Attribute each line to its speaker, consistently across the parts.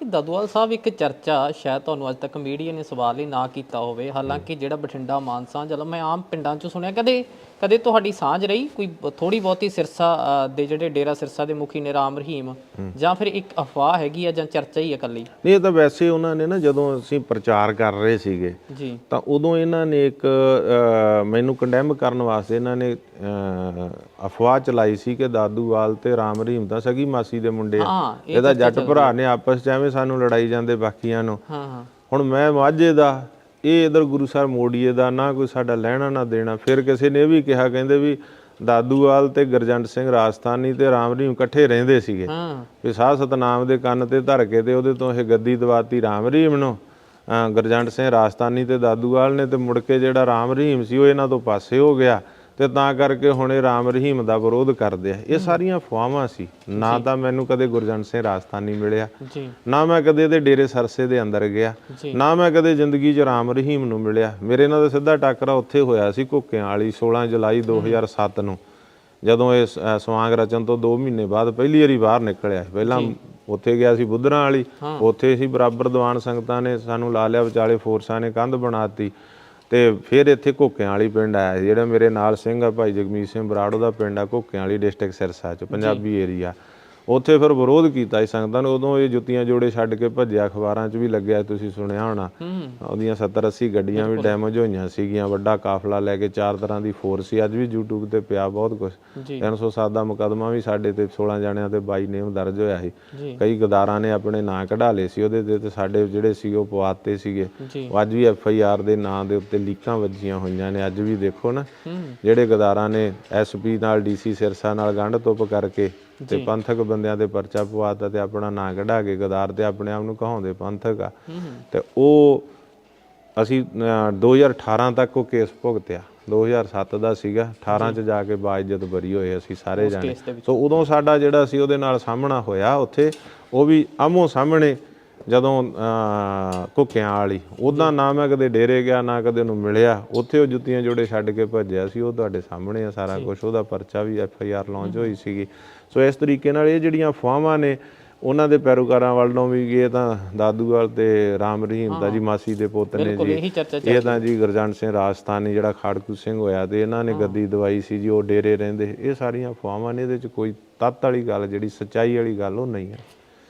Speaker 1: ਇਹ ਦਦਵਾਲ ਸਾਹਿਬ ਇੱਕ ਚਰਚਾ ਸ਼ਾਇਦ ਤੁਹਾਨੂੰ ਅੱਜ ਤੱਕ ਮੀਡੀਆ ਨੇ ਸਵਾਲ ਹੀ ਨਾ ਕੀਤਾ ਹੋਵੇ। ਹਾਲਾਂਕਿ ਜਿਹੜਾ ਬਠਿੰਡਾ ਮਾਨਸਾ ਚਲੋ ਮੈਂ ਆਮ ਪਿੰਡਾਂ 'ਚ ਸੁਣਿਆ ਕਦੇ ਕਦੇ ਤੁਹਾਡੀ ਸਾਂਝ ਰਹੀ? ਕੋਈ ਥੋੜੀ ਬਹੁਤੀ ਸਿਰਸਾ ਦੇ ਜਿਹੜੇ ਡੇਰਾ ਸਿਰਸਾ ਦੇ ਮੁਖੀ ਨੇ ਰਾਮ ਰਹੀਮ ਜਾਂ ਫਿਰ ਇੱਕ ਅਫਵਾਹ ਹੈਗੀ ਆ ਜਾਂ ਚਰਚਾ ਹੀ ਇਕੱਲੀ?
Speaker 2: ਨਹੀਂ ਇਹ ਤਾਂ ਵੈਸੇ ਉਹਨਾਂ ਨੇ ਨਾ ਜਦੋਂ ਅਸੀਂ ਪ੍ਰਚਾਰ ਕਰ ਰਹੇ ਸੀਗੇ ਤਾਂ ਉਦੋਂ ਇਹਨਾਂ ਨੇ ਇੱਕ ਮੈਨੂੰ ਕੰਡੈਮ ਕਰਨ ਵਾਸਤੇ ਇਹਨਾਂ ਨੇ ਅਫਵਾਹ ਚਲਾਈ ਸੀ ਕਿ ਦਾਦੂਵਾਲ ਤੇ ਰਾਮ ਰਹੀਮ ਤਾਂ ਸਗੀ ਮਾਸੀ ਦੇ ਮੁੰਡੇ ਆ। ਇਹਦਾ ਜੱਟ ਭਰਾ ਨੇ ਆਪਸ ਚ ਐਵੇਂ ਸਾਨੂੰ ਲੜਾਈ ਜਾਂਦੇ ਬਾਕੀਆਂ ਨੂੰ।
Speaker 1: ਹਾਂ ਹਾਂ।
Speaker 2: ਹੁਣ ਮੈਂ ਮਾਝੇ ਦਾ ਇਹ ਇਧਰ ਗੁਰੂ ਸਾਹਿਬ ਮੋੜੀਏ ਦਾ ਨਾ ਕੋਈ ਸਾਡਾ ਲੈਣਾ ਨਾ ਦੇਣਾ। ਫਿਰ ਕਿਸੇ ਨੇ ਇਹ ਵੀ ਕਿਹਾ ਕਹਿੰਦੇ ਵੀ ਦਾਦੂਵਾਲ ਤੇ ਗੁਰਜੰਟ ਸਿੰਘ ਰਾਜਸਥਾਨੀ ਤੇ ਰਾਮ ਰਹੀਮ ਇਕੱਠੇ ਰਹਿੰਦੇ ਸੀਗੇ।
Speaker 1: ਹਾਂ।
Speaker 2: ਵੀ ਸਾਹ ਸਤਨਾਮ ਦੇ ਕੰਨ ਤੇ ਧਰ ਕੇ ਤੇ ਉਹਦੇ ਤੋਂ ਇਹ ਗੱਦੀ ਦਵਾਤੀ ਰਾਮ ਰਹੀਮ ਨੂੰ। ਗੁਰਜੰਟ ਸਿੰਘ ਰਾਜਸਥਾਨੀ ਤੇ ਦਾਦੂਵਾਲ ਨੇ ਤੇ ਮੁੜ ਕੇ ਜਿਹੜਾ ਰਾਮ ਰਹੀਮ ਸੀ ਉਹ ਇਹਨਾਂ ਤੋਂ ਪਾਸੇ ਹੋ ਗਿਆ। ਤੇ ਤਾਂ ਕਰਕੇ ਹੁਣ ਇਹ ਰਾਮ ਰਹੀਮ ਦਾ ਵਿਰੋਧ ਕਰਦੇ ਆ। ਇਹ ਸਾਰੀਆਂ ਫਵਾਵਾਂ ਸੀ। ਨਾ ਤਾਂ ਮੈਨੂੰ ਕਦੇ ਗੁਰਜੰਟ ਸਿੰਘ ਰਾਜਸਥਾਨੀ ਮਿਲਿਆ। ਨਾ ਮੈਂ ਕਦੇ ਇਹਦੇ ਡੇਰੇ ਸਰਸੇ ਦੇ ਅੰਦਰ ਗਿਆ। ਨਾ ਮੈਂ ਕਦੇ ਜ਼ਿੰਦਗੀ 'ਚ ਰਾਮ ਰਹੀਮ ਨੂੰ ਮਿਲਿਆ। ਮੇਰੇ ਨਾਲ ਸਿੱਧਾ ਟੱਕਰਾ ਉੱਥੇ ਹੋਇਆ ਸੀ ਘੁੱਕਿਆਂ ਵਾਲੀ 16 ਜੁਲਾਈ 2007 ਨੂੰ। ਜਦੋਂ ਇਹ ਸਵਾਂਗ ਰਚਨ ਤੋਂ 2 ਮਹੀਨੇ ਬਾਅਦ ਪਹਿਲੀ ਵਾਰੀ ਬਾਹਰ ਨਿਕਲਿਆ। ਪਹਿਲਾਂ ਉੱਥੇ ਗਿਆ ਸੀ ਬੁੱਧਰਾਂ ਵਾਲੀ। ਉੱਥੇ ਸੀ ਬਰਾਬਰ ਦੀਵਾਨ ਸੰਗਤਾਂ ਨੇ ਸਾਨੂੰ ਲਾ ਲਿਆ। ਵਿਚਾਲੇ ਫੋਰਸਾਂ ਨੇ ਕੰਧ ਬਣਾਤੀ ਤੇ ਫਿਰ ਇੱਥੇ ਘੁੱਕਿਆਂ ਵਾਲੀ ਪਿੰਡ ਆਇਆ ਸੀ, ਜਿਹੜਾ ਮੇਰੇ ਨਾਲ ਸਿੰਘ ਆ ਭਾਈ ਜਗਮੀਤ ਸਿੰਘ ਬਰਾੜੋ ਦਾ ਪਿੰਡ ਆ ਘੁੱਕਿਆਂ ਵਾਲੀ ਡਿਸਟ੍ਰਿਕਟ ਸਿਰਸਾ ਚ ਪੰਜਾਬੀ ਏਰੀਆ ਉੱਥੇ ਫਿਰ ਵਿਰੋਧ ਕੀਤਾ ਸੀ ਸੰਗਤਾਂ ਨੇ ਉਦੋਂ ਇਹ ਜੁੱਤੀਆਂ ਜੋੜੇ ਛੱਡ ਕੇ ਭੱਜਿਆ ਅਖਬਾਰਾਂ 'ਚ ਵੀ ਲੱਗਿਆ ਤੁਸੀਂ ਸੁਣਿਆ ਹੋਣਾ। ਉਹਦੀਆਂ 70 80 ਗੱਡੀਆਂ ਵੀ ਡੈਮੇਜ ਹੋਈਆਂ ਸੀਗੀਆਂ ਵੱਡਾ ਕਾਫਲਾ ਲੈ ਕੇ ਚਾਰ ਤਰ੍ਹਾਂ ਦੀ ਫੋਰਸ ਸੀ ਅੱਜ ਵੀ YouTube ਤੇ ਪਿਆ ਬਹੁਤ ਕੁਝ
Speaker 1: ਜੀ।
Speaker 2: 307 ਦਾ ਮੁਕੱਦਮਾ ਵੀ ਸਾਡੇ ਤੇ 16 ਜਣਿਆਂ ਤੇ 22 ਨੇਮ ਦਰਜ ਹੋਇਆ ਸੀ। ਕਈ ਗਦਾਰਾਂ ਨੇ ਆਪਣੇ ਨਾਂ ਕਢਾ ਲਏ ਸੀ ਉਹਦੇ ਤੇ ਸਾਡੇ ਜਿਹੜੇ ਸੀ ਉਹ ਪਵਾਤੇ ਸੀਗੇ। ਅੱਜ ਵੀ ਐਫ ਆਈ ਆਰ ਦੇ ਨਾਂ ਦੇ ਉੱਤੇ ਲੀਕਾਂ ਵੱਜੀਆਂ ਹੋਈਆਂ ਨੇ ਅੱਜ ਵੀ ਦੇਖੋ ਨਾ। ਜਿਹੜੇ ਗਦਾਰਾਂ ਨੇ ਐਸਪੀ ਨਾਲ ਡੀਸੀ ਸਿਰਸਾ ਨਾਲ ਗੰਢ ਤੁੱਪ ਕਰਕੇ ਤੇ ਪੰਥਕ ਬੰਦਿਆਂ ਦੇ ਪਰਚਾ ਪਵਾਤਾ ਤੇ ਆਪਣਾ ਨਾਂ ਕਢਾ ਕੇ ਗਦਾਰ ਤੇ ਆਪਣੇ ਆਪ ਨੂੰ ਕਹਾਉਂਦੇ ਪੰਥਕ ਆ। ਤੇ ਉਹ ਅਸੀਂ ਅਹ, 2018 ਤੱਕ ਉਹ ਕੇਸ ਭੁਗਤਿਆ। 2007 ਦਾ ਸੀਗਾ। 18 ਚ ਜਾ ਕੇ ਬਾਇਜ਼ਤ ਬਰੀ ਹੋਏ ਅਸੀਂ ਸਾਰੇ ਜਾਣੇ। ਸੋ ਉਦੋਂ ਸਾਡਾ ਜਿਹੜਾ ਸੀ ਉਹਦੇ ਨਾਲ ਸਾਹਮਣਾ ਹੋਇਆ ਉੱਥੇ। ਉਹ ਵੀ ਆਮੋ ਸਾਹਮਣੇ ਜਦੋਂ ਘੁੱਕਿਆਂ ਵਾਲੀ। ਉਦਾਂ ਨਾ ਮੈਂ ਕਦੇ ਡੇਰੇ ਗਿਆ ਨਾ ਕਦੇ ਉਹਨੂੰ ਮਿਲਿਆ। ਉੱਥੇ ਉਹ ਜੁੱਤੀਆਂ ਜੋੜੇ ਛੱਡ ਕੇ ਭੱਜਿਆ ਸੀ। ਉਹ ਤੁਹਾਡੇ ਸਾਹਮਣੇ ਆ ਸਾਰਾ ਕੁਝ ਉਹਦਾ ਪਰਚਾ ਵੀ ਐਫ ਆਈ ਆਰ ਲਾਂਚ ਹੋਈ ਸੀਗੀ। ਸੋ ਇਸ ਤਰੀਕੇ ਨਾਲ ਇਹ ਜਿਹੜੀਆਂ ਫਾਹਾਂ ਨੇ ਉਹਨਾਂ ਦੇ ਪੈਰੋਕਾਰਾਂ ਵੱਲੋਂ ਵੀ ਇਹ ਤਾਂ ਦਾਦੂਵਾਲ ਤੇ ਰਾਮ ਰਹੀਮ ਦਾ ਜੀ ਮਾਸੀ ਦੇ ਪੁੱਤ ਨੇ ਜੀ।
Speaker 1: ਇਹੀ
Speaker 2: ਤਾਂ ਜੀ ਗੁਰਜੰਟ ਸਿੰਘ ਰਾਜਸਥਾਨੀ ਜਿਹੜਾ ਖਾੜਕੂ ਸਿੰਘ ਹੋਇਆ ਤੇ ਇਹਨਾਂ ਨੇ ਗੱਦੀ ਦਵਾਈ ਸੀ ਜੀ ਉਹ ਡੇਰੇ ਰਹਿੰਦੇ। ਇਹ ਸਾਰੀਆਂ ਫਾਹਾਂ ਨੇ ਇਹਦੇ ਚ ਕੋਈ ਤੱਤ ਵਾਲੀ ਗੱਲ ਜਿਹੜੀ ਸੱਚਾਈ ਵਾਲੀ ਗੱਲ ਉਹ ਨਹੀਂ ਹੈ।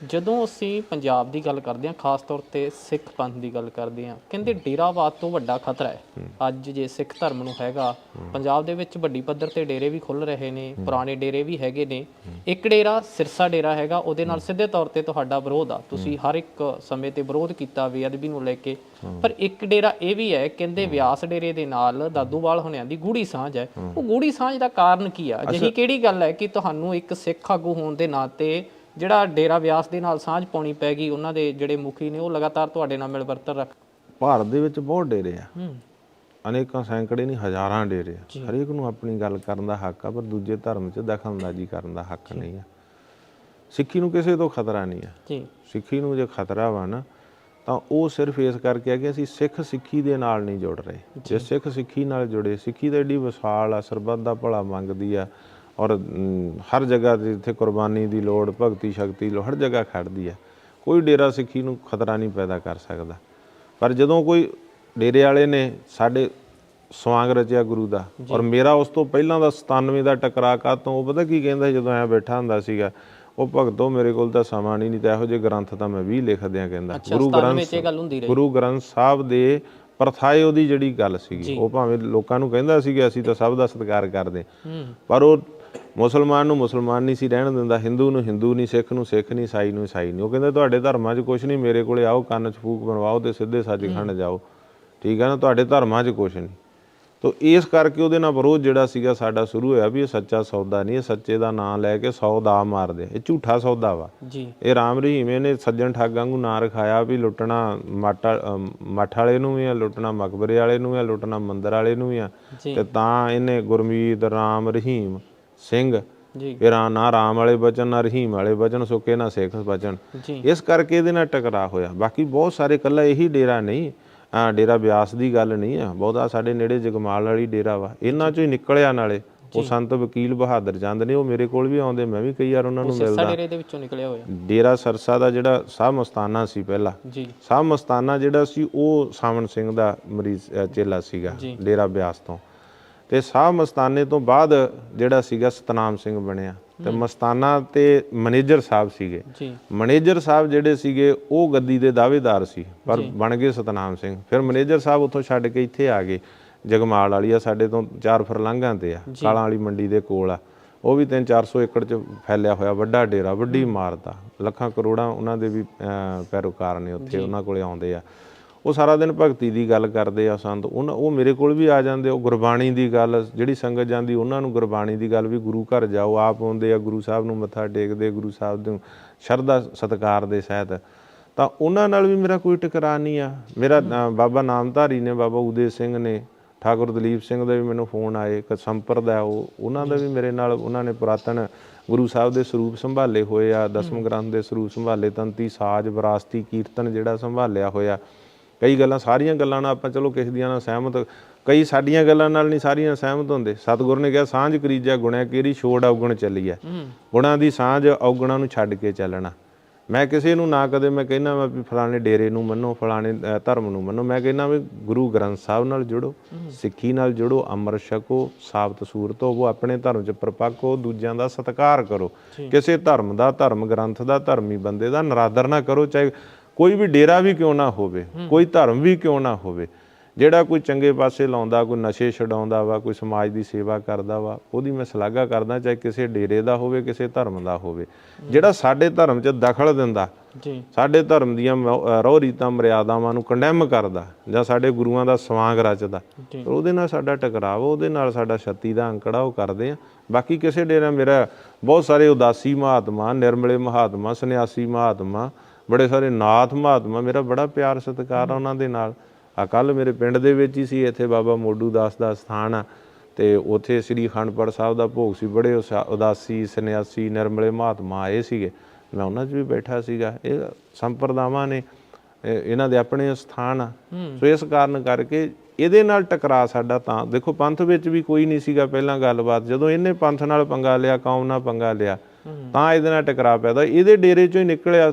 Speaker 1: ਜਦੋਂ ਅਸੀਂ ਪੰਜਾਬ ਦੀ ਗੱਲ ਕਰਦੇ ਹਾਂ ਖਾਸ ਤੌਰ ਤੇ ਸਿੱਖ ਪੰਥ ਦੀ ਗੱਲ ਕਰਦੇ ਹਾਂ ਕਹਿੰਦੇ ਡੇਰਾਵਾਦ ਤੋਂ ਵੱਡਾ ਖਤਰਾ ਹੈ। ਅੱਜ ਜੇ ਸਿੱਖ ਧਰਮ ਨੂੰ ਹੈਗਾ ਪੰਜਾਬ ਦੇ ਵਿੱਚ ਵੱਡੀ ਪੱਧਰ ਤੇ ਡੇਰੇ ਵੀ ਖੁੱਲ ਰਹੇ ਨੇ ਪੁਰਾਣੇ ਡੇਰੇ ਵੀ ਹੈਗੇ ਨੇ। ਇੱਕ ਡੇਰਾ ਸਿਰਸਾ ਡੇਰਾ ਹੈਗਾ ਉਹਦੇ ਨਾਲ ਸਿੱਧੇ ਤੌਰ ਤੇ ਤੁਹਾਡਾ ਵਿਰੋਧ ਆ। ਤੁਸੀਂ ਹਰ ਇੱਕ ਸਮੇਂ ਤੇ ਵਿਰੋਧ ਕੀਤਾ ਬੇਅਦਬੀ ਨੂੰ ਲੈ ਕੇ। ਪਰ ਇੱਕ ਡੇਰਾ ਇਹ ਵੀ ਹੈ ਕਹਿੰਦੇ ਵਿਆਸ ਡੇਰੇ ਦੇ ਨਾਲ ਦਾਦੂਵਾਲ ਹੁਣਿਆਂ ਦੀ ਗੂੜੀ ਸਾਂਝ ਹੈ। ਉਹ ਗੂੜੀ ਸਾਂਝ ਦਾ ਕਾਰਨ ਕੀ ਆ? ਅਜਿਹੀ ਕਿਹੜੀ ਗੱਲ ਹੈ ਕਿ ਤੁਹਾਨੂੰ ਇੱਕ ਸਿੱਖ ਆਗੂ ਹੋਣ ਦੇ ਨਾਤੇ ਜਿਹੜਾ ਡੇਰਾ ਵਿਆਸ ਦੇ ਨਾਲ ਸਾਂਝ ਪਾਉਣੀ ਪੈ ਗਈ ਉਹਨਾਂ ਦੇ ਜਿਹੜੇ ਮੁਖੀ ਨੇ ਉਹ ਲਗਾਤਾਰ ਤੁਹਾਡੇ ਨਾਲ ਮਿਲ ਵਰਤਨ ਰੱਖ
Speaker 2: ਭਾਰਤ ਦੇ ਵਿੱਚ ਬਹੁਤ ਡੇਰੇ ਆ।
Speaker 1: ਹੂੰ।
Speaker 2: ਅਨੇਕਾਂ ਸੈਂਕੜੇ ਨਹੀਂ ਹਜ਼ਾਰਾਂ ਡੇਰੇ ਆ। ਹਰੇਕ ਨੂੰ ਆਪਣੀ ਗੱਲ ਕਰਨ ਦਾ ਹੱਕ ਆ ਪਰ ਦੂਜੇ ਧਰਮ 'ਚ ਦਖਲਅੰਦਾਜ਼ੀ ਕਰਨ ਦਾ ਹੱਕ ਨਹੀਂ ਆ। ਸਿੱਖੀ ਨੂੰ ਕਿਸੇ ਤੋਂ ਖਤਰਾ ਨਹੀਂ ਆ।
Speaker 1: ਜੀ।
Speaker 2: ਸਿੱਖੀ ਨੂੰ ਜੇ ਖਤਰਾ ਵਾ ਨਾ ਤਾਂ ਉਹ ਸਿਰਫ ਇਸ ਕਰਕੇ ਆ ਕਿ ਅਸੀਂ ਸਿੱਖ ਸਿੱਖੀ ਦੇ ਨਾਲ ਨਹੀਂ ਜੁੜ ਰਹੇ। ਜੇ। ਸਿੱਖ ਸਿੱਖੀ ਨਾਲ ਜੁੜੇ ਸਿੱਖੀ ਤਾਂ ਏਡੀ ਵਿਸ਼ਾਲ ਆ ਸਰਬੱਤ ਦਾ ਭਲਾ ਮੰਗਦੀ ਆ ਔਰ ਹਰ ਜਗ੍ਹਾ ਤੇ ਜਿੱਥੇ ਕੁਰਬਾਨੀ ਦੀ ਲੋੜ ਭਗਤੀ ਸ਼ਕਤੀ ਲੋੜ ਹਰ ਜਗ੍ਹਾ ਖੜਦੀ ਆ ਕੋਈ ਡੇਰਾ ਸਿੱਖੀ ਨੂੰ ਖਤਰਾ ਨਹੀਂ ਪੈਦਾ ਕਰ ਸਕਦਾ। ਪਰ ਜਦੋਂ ਕੋਈ ਡੇਰੇ ਵਾਲੇ ਨੇ ਸਾਡੇ ਸਵਾਂਗ ਰਚਿਆ ਗੁਰੂ ਦਾ ਔਰ ਮੇਰਾ ਉਸ ਤੋਂ ਪਹਿਲਾਂ ਦਾ 97 ਦਾ ਟਕਰਾ ਕਾ ਤੋਂ ਉਹ ਪਤਾ ਕੀ ਕਹਿੰਦਾ ਜਦੋਂ ਐ ਬੈਠਾ ਹੁੰਦਾ ਸੀਗਾ ਉਹ ਭਗਤੋ ਮੇਰੇ ਕੋਲ ਤਾਂ ਸਮਾਂ ਨਹੀਂ ਨਹੀਂ ਤਾਂ ਇਹੋ ਜਿਹੇ ਗ੍ਰੰਥ ਤਾਂ ਮੈਂ ਵੀ ਲਿਖ ਦਿਆਂ ਕਹਿੰਦਾ।
Speaker 1: ਅੱਛਾ 97 ਵਿੱਚ ਇਹ ਗੱਲ ਹੁੰਦੀ ਰਹੀ।
Speaker 2: ਗੁਰੂ ਗ੍ਰੰਥ ਸਾਹਿਬ ਦੇ ਪ੍ਰਥਾਏ ਉਹਦੀ ਜਿਹੜੀ ਗੱਲ ਸੀਗੀ ਉਹ ਭਾਵੇਂ ਲੋਕਾਂ ਨੂੰ ਕਹਿੰਦਾ ਸੀ ਕਿ ਅਸੀਂ ਤਾਂ ਸਭ ਦਾ ਸਤਿਕਾਰ ਕਰਦੇ।
Speaker 1: ਹੂੰ।
Speaker 2: ਪਰ ਉਹ ਮੁਸਲਮਾਨ ਨੂੰ ਮੁਸਲਮਾਨ ਨਹੀਂ ਸੀ ਰਹਿਣ ਦਿੰਦਾ ਹਿੰਦੂ ਨੂੰ ਹਿੰਦੂ ਨਹੀਂ ਸਿੱਖ ਨੂੰ ਸਿੱਖ ਨਹੀਂ ਈਸਾਈ ਨੂੰ ਈਸਾਈ ਨਹੀਂ। ਉਹ ਕਹਿੰਦੇ ਤੁਹਾਡੇ ਧਰਮਾਂ 'ਚ ਕੁਝ ਨਹੀਂ ਮੇਰੇ ਕੋਲੇ ਆਓ ਕੰਨ 'ਚ ਫੂਕ ਬਣਵਾਓ ਤੇ ਸਿੱਧੇ ਸੱਚਖੰਡ ਜਾਓ। ਠੀਕ ਹੈ ਨਾ ਤੁਹਾਡੇ ਧਰਮਾਂ 'ਚ ਕੁਝ ਨਹੀਂ। ਤੋ ਇਸ ਕਰਕੇ ਉਹਦੇ ਨਾਲ ਵਿਰੋਧ ਜਿਹੜਾ ਸੀਗਾ ਸਾਡਾ ਸ਼ੁਰੂ ਹੋਇਆ ਵੀ ਇਹ ਸੱਚਾ ਸੌਦਾ ਨਹੀਂ ਇਹ ਸੱਚੇ ਦਾ ਨਾਂ ਲੈ ਕੇ ਸੌ ਦਾ ਮਾਰਦੇ ਇਹ ਝੂਠਾ ਸੌਦਾ ਵਾ।
Speaker 1: ਜੀ।
Speaker 2: ਇਹ ਰਾਮ ਰਹੀਮੇ ਨੇ ਸੱਜਣ ਠੱਗਾਂ ਨੂੰ ਨਾਂ ਰਖਾਇਆ ਵੀ ਲੁੱਟਣਾ ਮੱਠ ਅਮ, ਮੱਠ ਵਾਲੇ ਨੂੰ ਵੀ ਆ ਲੁੱਟਣਾ ਮਕਬਰੇ ਵਾਲੇ ਨੂੰ ਵੀ ਆ ਲੁੱਟਣਾ ਮੰਦਰ ਵਾਲੇ ਨੂੰ ਵੀ ਆ। ਤੇ ਤਾਂ ਇਹਨੇ ਗੁਰਮੀਤ ਰਾਮ ਰਹੀਮ ਸਿੰਘ।
Speaker 1: ਜੀ।
Speaker 2: ਇਹ ਰਾ ਨਾ ਰਾਮ ਵਾਲੇ ਬਚਨ ਨਾ ਰਹੀਮ ਵਾਲੇ ਬਚਨ ਸੁੱਕੇ ਨਾ ਸਿੱਖ ਬਚਨ। ਇਸ ਕਰਕੇ ਇਹਦੇ ਨਾਲ ਟਕਰਾ ਹੋਇਆ। ਬਾਕੀ ਬਹੁਤ ਸਾਰੇ ਕੱਲਾ ਇਹੀ ਡੇਰਾ ਨਹੀਂ ਆ ਡੇਰਾ ਬਿਆਸ ਦੀ ਗੱਲ ਨਹੀਂ ਆ। ਬਹੁਤਾ ਸਾਡੇ ਨੇੜੇ ਜਗਮਾਲ ਵਾਲੀ ਡੇਰਾ ਵਾ। ਇਹਨਾਂ ਚੋਂ ਹੀ ਨਿਕਲਿਆ ਨਾਲੇ। ਉਹ ਸੰਤ ਵਕੀਲ ਬਹਾਦਰ ਚੰਦ ਨੇ ਉਹ ਮੇਰੇ ਕੋਲ ਵੀ ਆਉਂਦੇ ਮੈਂ ਵੀ ਕਈ ਵਾਰ ਉਹਨਾਂ ਨੂੰ
Speaker 1: ਸਿਰਸਾ
Speaker 2: ਮਿਲਦਾ।
Speaker 1: ਡੇਰੇ ਦੇ ਵਿੱਚੋਂ ਨਿਕਲਿਆ ਹੋਇਆ।
Speaker 2: ਡੇਰਾ ਸਰਸਾ ਦਾ ਜਿਹੜਾ ਸਾਹ ਮਸਤਾਨਾ ਸੀ ਪਹਿਲਾਂ।
Speaker 1: ਜੀ।
Speaker 2: ਸਾਹ ਮਸਤਾਨਾ ਜਿਹੜਾ ਸੀ ਉਹ ਸਾਵਣ ਸਿੰਘ ਦਾ ਮਰੀਜ਼ ਚੇਲਾ ਸੀਗਾ। ਡੇਰਾ ਬਿਆਸ ਤੋਂ। ਤੇ ਸਾਹ ਮਸਤਾਨੇ ਤੋਂ ਬਾਅਦ ਜਿਹੜਾ ਸੀਗਾ ਸਤਨਾਮ ਸਿੰਘ ਬਣਿਆ। ਤੇ ਮਸਤਾਨਾ ਤੇ ਮੈਨੇਜਰ ਸਾਹਿਬ ਸੀਗੇ।
Speaker 1: ਜੀ।
Speaker 2: ਮੈਨੇਜਰ ਸਾਹਿਬ ਜਿਹੜੇ ਸੀਗੇ ਉਹ ਗੱਦੀ ਦੇ ਦਾਅਵੇਦਾਰ ਸੀ ਪਰ ਬਣ ਗਏ ਸਤਨਾਮ ਸਿੰਘ। ਫਿਰ ਮੈਨੇਜਰ ਸਾਹਿਬ ਉੱਥੋਂ ਛੱਡ ਕੇ ਇੱਥੇ ਆ ਗਏ। ਜਗਮਾਲ ਵਾਲੀ ਆ ਸਾਡੇ ਤੋਂ ਚਾਰ ਫਰਲੰਘਾਂ ਤੇ ਆ। ਕਾਲਾਂ ਵਾਲੀ ਮੰਡੀ ਦੇ ਕੋਲ ਆ। ਉਹ ਵੀ 3-400 ਏਕੜ ਚ ਫੈਲਿਆ ਹੋਇਆ ਵੱਡਾ ਡੇਰਾ ਵੱਡੀ ਇਮਾਰਤ ਆ। ਲੱਖਾਂ ਕਰੋੜਾਂ ਉਹਨਾਂ ਦੇ ਵੀ ਪੈਰੋਕਾਰ ਨੇ ਉੱਥੇ ਉਹਨਾਂ ਕੋਲੇ ਆਉਂਦੇ ਆ। ਉਹ ਸਾਰਾ ਦਿਨ ਭਗਤੀ ਦੀ ਗੱਲ ਕਰਦੇ ਆ ਸੰਤ ਉਹਨਾਂ ਉਹ ਮੇਰੇ ਕੋਲ ਵੀ ਆ ਜਾਂਦੇ ਉਹ ਗੁਰਬਾਣੀ ਦੀ ਗੱਲ, ਜਿਹੜੀ ਸੰਗਤ ਜਾਂਦੀ, ਉਹਨਾਂ ਨੂੰ ਗੁਰਬਾਣੀ ਦੀ ਗੱਲ ਵੀ ਗੁਰੂ ਘਰ ਜਾਓ, ਆਪ ਆਉਂਦੇ ਆ, ਗੁਰੂ ਸਾਹਿਬ ਨੂੰ ਮੱਥਾ ਟੇਕਦੇ, ਗੁਰੂ ਸਾਹਿਬ ਨੂੰ ਸ਼ਰਧਾ, ਸਤਕਾਰ ਦੇ ਸਹਿਤ। ਤਾਂ ਉਹਨਾਂ ਨਾਲ ਵੀ ਮੇਰਾ ਕੋਈ ਟਕਰਾਅ ਨਹੀਂ ਆ। ਮੇਰਾ ਬਾਬਾ ਨਾਮਧਾਰੀ ਨੇ, ਬਾਬਾ ਉਦੇ ਸਿੰਘ ਨੇ, ਠਾਕੁਰ ਦਲੀਪ ਸਿੰਘ ਦੇ ਵੀ ਮੈਨੂੰ ਫੋਨ ਆਏ, ਇੱਕ ਸੰਪਰਦਾ ਉਹ, ਉਹਨਾਂ ਦਾ ਵੀ ਮੇਰੇ ਨਾਲ, ਉਹਨਾਂ ਨੇ ਪੁਰਾਤਨ ਗੁਰੂ ਸਾਹਿਬ ਦੇ ਸਰੂਪ ਸੰਭਾਲੇ ਹੋਏ ਆ, ਦਸਮ ਗ੍ਰੰਥ ਦੇ ਸਰੂਪ ਸੰਭਾਲੇ, ਤੰਤੀ, ਸਾਜ, ਵਿਰਾਸਤੀ, ਕੀਰਤਨ ਜਿਹੜਾ ਸੰਭਾਲਿਆ ਹੋਇਆ। ਕਈ ਗੱਲਾਂ ਸਾਰੀਆਂ ਗੱਲਾਂ ਨਾਲ ਆਪਾਂ ਚਲੋ ਕਿਸੇ ਦੀਆਂ ਨਾਲ ਸਹਿਮਤ ਕਈ ਸਾਡੀਆਂ ਗੱਲਾਂ ਨਾਲ ਨਹੀਂ ਸਾਰੀਆਂ ਸਹਿਮਤ ਹੁੰਦੇ। ਸਤਿਗੁਰ ਨੇ ਕਿਹਾ ਸਾਂਝ ਕਰੀਜਾ ਗੁਣਿਆ ਕੇਰੀ ਛੋੜ ਔਗਣ ਚੱਲੀ
Speaker 1: ਹੂੰ।
Speaker 2: ਗੁਣਾਂ ਦੀ ਸਾਂਝ ਔਗਣਾਂ ਨੂੰ ਛੱਡ ਕੇ ਚੱਲਣਾ। ਮੈਂ ਕਿਸੇ ਨੂੰ ਨਾ ਕਦੇ ਮੈਂ ਕਹਿੰਦਾ ਮੈਂ ਵੀ ਫਲਾਣੇ ਡੇਰੇ ਨੂੰ ਮੰਨੋ ਫਲਾਣੇ ਧਰਮ ਨੂੰ ਮੰਨੋ। ਮੈਂ ਕਹਿੰਦਾ ਵੀ ਗੁਰੂ ਗ੍ਰੰਥ ਸਾਹਿਬ ਨਾਲ ਜੁੜੋ ਸਿੱਖੀ ਨਾਲ ਜੁੜੋ ਅੰਮ੍ਰਿਤ ਛਕੋ ਸਾਬਤ ਸੂਰਤ ਹੋਵੋ ਆਪਣੇ ਧਰਮ 'ਚ ਪ੍ਰਪੱਕ ਹੋ ਦੂਜਿਆਂ ਦਾ ਸਤਿਕਾਰ ਕਰੋ। ਕਿਸੇ ਧਰਮ ਦਾ ਧਰਮ ਗ੍ਰੰਥ ਦਾ ਧਰਮੀ ਬੰਦੇ ਦਾ ਨਰਾਦਰ ਨਾ ਕਰੋ ਚਾਹੇ ਕੋਈ ਵੀ ਡੇਰਾ ਵੀ ਕਿਉਂ ਨਾ ਹੋਵੇ ਕੋਈ ਧਰਮ ਵੀ ਕਿਉਂ ਨਾ ਹੋਵੇ ਜਿਹੜਾ ਕੋਈ ਚੰਗੇ ਪਾਸੇ ਲਾਉਂਦਾ ਕੋਈ ਨਸ਼ੇ ਛਡਾਉਂਦਾ ਵਾ ਕੋਈ ਸਮਾਜ ਦੀ ਸੇਵਾ ਕਰਦਾ ਵਾ ਉਹਦੀ ਮੈਂ ਸ਼ਲਾਘਾ ਕਰਦਾ ਚਾਹੇ ਕਿਸੇ ਡੇਰੇ ਦਾ ਹੋਵੇ ਕਿਸੇ ਧਰਮ ਦਾ ਹੋਵੇ। ਜਿਹੜਾ ਸਾਡੇ ਧਰਮ 'ਚ ਦਖਲ ਦਿੰਦਾ
Speaker 1: ਜੀ।
Speaker 2: ਸਾਡੇ ਧਰਮ ਦੀਆਂ ਰਹੁ ਰੀਤਾਂ ਮਰਿਆਦਾਵਾਂ ਨੂੰ ਕੰਡੈਮ ਕਰਦਾ ਜਾਂ ਸਾਡੇ ਗੁਰੂਆਂ ਦਾ ਸਵਾਂਗ ਰਚਦਾ ਉਹਦੇ ਨਾਲ ਸਾਡਾ ਟਕਰਾਵ ਉਹਦੇ ਨਾਲ ਸਾਡਾ ਛੱਤੀ ਦਾ ਅੰਕੜਾ ਉਹ ਕਰਦੇ ਆ। ਬਾਕੀ ਕਿਸੇ ਡੇਰਾ ਮੇਰਾ ਬਹੁਤ ਸਾਰੇ ਉਦਾਸੀ ਮਹਾਤਮਾ ਨਿਰਮਲੇ ਮਹਾਤਮਾ ਸੰਨਿਆਸੀ ਮਹਾਤਮਾ ਬੜੇ ਸਾਰੇ ਨਾਥ ਮਹਾਤਮਾ ਮੇਰਾ ਬੜਾ ਪਿਆਰ ਸਤਿਕਾਰ ਆ ਉਹਨਾਂ ਦੇ ਨਾਲ। ਆ ਕੱਲ ਮੇਰੇ ਪਿੰਡ ਦੇ ਵਿੱਚ ਹੀ ਸੀ ਇੱਥੇ ਬਾਬਾ ਮੋਡੂ ਦਾਸ ਦਾ ਸਥਾਨ ਆ। ਤੇ ਉੱਥੇ ਸ੍ਰੀ ਅਖੰਡਪੁਰ ਸਾਹਿਬ ਦਾ ਭੋਗ ਸੀ ਬੜੇ ਉਦਾਸੀ ਸੰਨਿਆਸੀ ਨਿਰਮਲੇ ਮਹਾਤਮਾ ਆਏ ਸੀਗੇ। ਮੈਂ ਉਹਨਾਂ 'ਚ ਵੀ ਬੈਠਾ ਸੀਗਾ। ਇਹ ਸੰਪਰਦਾਵਾਂ ਨੇ ਇਹ- ਇਹਨਾਂ ਦੇ ਆਪਣੇ ਸਥਾਨ ਆ। ਸੋ ਇਸ ਕਾਰਨ ਕਰਕੇ ਇਹਦੇ ਨਾਲ ਟਕਰਾ ਸਾਡਾ ਤਾਂ। ਦੇਖੋ ਪੰਥ ਵਿੱਚ ਵੀ ਕੋਈ ਨਹੀਂ ਸੀਗਾ ਪਹਿਲਾਂ ਗੱਲਬਾਤ। ਜਦੋਂ ਇਹਨੇ ਪੰਥ ਨਾਲ ਪੰਗਾ ਲਿਆ ਕੌਮ ਨਾਲ ਪੰਗਾ ਲਿਆ ਤਾਂ ਇਹਦੇ ਨਾਲ ਟਕਰਾ ਪੈਦਾ। ਇਹਦੇ ਡੇਰੇ ਚੋਂ ਹੀ ਨਿਕਲਿਆ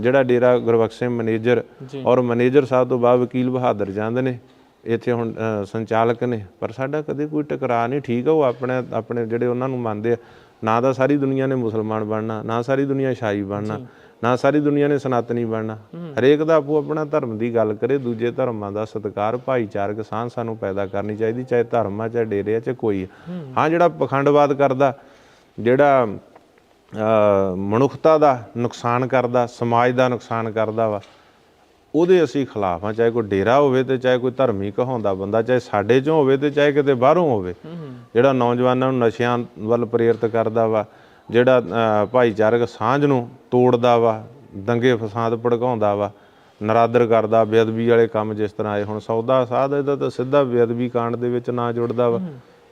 Speaker 2: ਜਿਹੜਾ ਡੇਰਾ ਗੁਰਬਖਸ਼ ਸਿੰਘ ਮੈਨੇਜਰ। ਔਰ ਮੈਨੇਜਰ ਸਾਹਿਬ ਤੋਂ ਬਾਅਦ ਵਕੀਲ ਬਹਾਦਰ ਚੰਦ ਨੇ ਇੱਥੇ ਹੁਣ ਸੰਚਾਲਕ ਨੇ। ਪਰ ਸਾਡਾ ਕਦੇ ਕੋਈ ਟਕਰਾ ਨਹੀਂ ਠੀਕ ਆ ਉਹ ਆਪਣੇ ਆਪਣੇ ਜਿਹੜੇ ਉਹਨਾਂ ਨੂੰ ਮੰਨਦੇ ਆ। ਨਾ ਤਾਂ ਸਾਰੀ ਦੁਨੀਆ ਨੇ ਮੁਸਲਮਾਨ ਬਣਨਾ ਨਾ ਸਾਰੀ ਦੁਨੀਆ ਸ਼ਾਹੀ ਬਣਨਾ ਨਾ ਸਾਰੀ ਦੁਨੀਆ ਨੇ ਸਨਾਤਨੀ ਬਣਨਾ। ਹਰੇਕ ਦਾ ਆਪੋ ਆਪਣਾ ਧਰਮ ਦੀ ਗੱਲ ਕਰੇ ਦੂਜੇ ਧਰਮਾਂ ਦਾ ਸਤਿਕਾਰ ਭਾਈਚਾਰਕ ਸਾਂਝ ਸਾਨੂੰ ਪੈਦਾ ਕਰਨੀ ਚਾਹੀਦੀ ਚਾਹੇ ਧਰਮ ਆ ਚਾਹੇ ਡੇਰੇ ਆ। ਚਾਹੇ ਕੋਈ ਹਾਂ ਜਿਹੜਾ ਪਖੰਡਵਾਦ ਕਰਦਾ ਜਿਹੜਾ ਮਨੁੱਖਤਾ ਦਾ ਨੁਕਸਾਨ ਕਰਦਾ ਸਮਾਜ ਦਾ ਨੁਕਸਾਨ ਕਰਦਾ ਵਾ। ਉਹਦੇ ਅਸੀਂ ਖਿਲਾਫ ਆ ਚਾਹੇ ਕੋਈ ਡੇਰਾ ਹੋਵੇ ਤੇ ਚਾਹੇ ਕੋਈ ਧਰਮੀ ਕਹਾਉਂਦਾ ਬੰਦਾ ਚਾਹੇ ਸਾਡੇ ਚੋਂ ਹੋਵੇ ਤੇ ਚਾਹੇ ਕਿਤੇ ਬਾਹਰੋਂ ਹੋਵੇ। ਜਿਹੜਾ ਨੌਜਵਾਨਾਂ ਨੂੰ ਨਸ਼ਿਆਂ ਵੱਲ ਪ੍ਰੇਰਿਤ ਕਰਦਾ ਵਾ ਜਿਹੜਾ ਭਾਈਚਾਰਕ ਸਾਂਝ ਨੂੰ ਤੋੜਦਾ ਵਾ ਦੰਗੇ ਫਸਾਦ ਭੜਕਾਉਂਦਾ ਵਾ ਨਰਾਦਰ ਕਰਦਾ ਬੇਅਦਬੀ ਵਾਲੇ ਕੰਮ ਜਿਸ ਤਰ੍ਹਾਂ ਆਏ ਹੁਣ ਸੌਦਾ ਸਾਧ ਇਹਦਾ ਤਾਂ ਸਿੱਧਾ ਬੇਅਦਬੀ ਕਾਂਡ ਦੇ ਵਿੱਚ ਨਾਂ ਜੁੜਦਾ ਵਾ।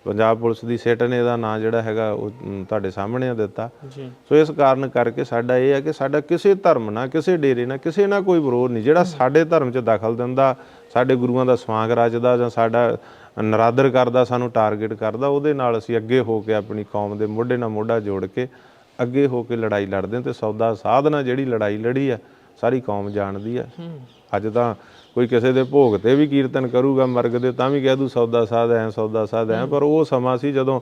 Speaker 2: ਪੰਜਾਬ ਪੁਲਿਸ ਦੀ ਸਿੱਟ ਨੇ ਇਹਦਾ ਨਾਂ ਜਿਹੜਾ ਹੈਗਾ ਉਹ ਤੁਹਾਡੇ ਸਾਹਮਣੇ ਆ ਦਿੱਤਾ।
Speaker 1: ਜੀ।
Speaker 2: ਸੋ ਇਸ ਕਾਰਨ ਕਰਕੇ ਸਾਡਾ ਇਹ ਹੈ ਕਿ ਸਾਡਾ ਕਿਸੇ ਧਰਮ ਨਾਲ ਕਿਸੇ ਡੇਰੇ ਨਾਲ ਕਿਸੇ ਨਾਲ ਕੋਈ ਵਿਰੋਧ ਨਹੀਂ ਜਿਹੜਾ ਸਾਡੇ ਧਰਮ 'ਚ ਦਖਲ ਦਿੰਦਾ ਸਾਡੇ ਗੁਰੂਆਂ ਦਾ ਸਵਾਂਗ ਰਚਦਾ ਜਾਂ ਸਾਡਾ ਨਰਾਦਰ ਕਰਦਾ ਸਾਨੂੰ ਟਾਰਗੇਟ ਕਰਦਾ ਉਹਦੇ ਨਾਲ ਅਸੀਂ ਅੱਗੇ ਹੋ ਕੇ ਆਪਣੀ ਕੌਮ ਦੇ ਮੋਢੇ ਨਾਲ ਮੋਢਾ ਜੋੜ ਕੇ ਅੱਗੇ ਹੋ ਕੇ ਲੜਾਈ ਲੜਦੇ ਹਾਂ ਤੇ ਸੌਦਾ ਸਾਧਨਾ ਜਿਹੜੀ ਲੜਾਈ ਲੜੀ ਆ ਸਾਰੀ ਕੌਮ ਜਾਣਦੀ ਆ। ਅੱਜ ਤਾਂ ਕੋਈ ਕਿਸੇ ਦੇ ਭੋਗ ਤੇ ਵੀ ਕੀਰਤਨ ਕਰੂਗਾ ਮਰਗ ਦੇ ਤਾਂ ਵੀ ਕਹਿ ਦੂ ਸੌਦਾ ਸਾਧ ਐ ਸੌਦਾ ਸਾਧ ਐ ਪਰ ਉਹ ਸਮਾਂ ਸੀ ਜਦੋਂ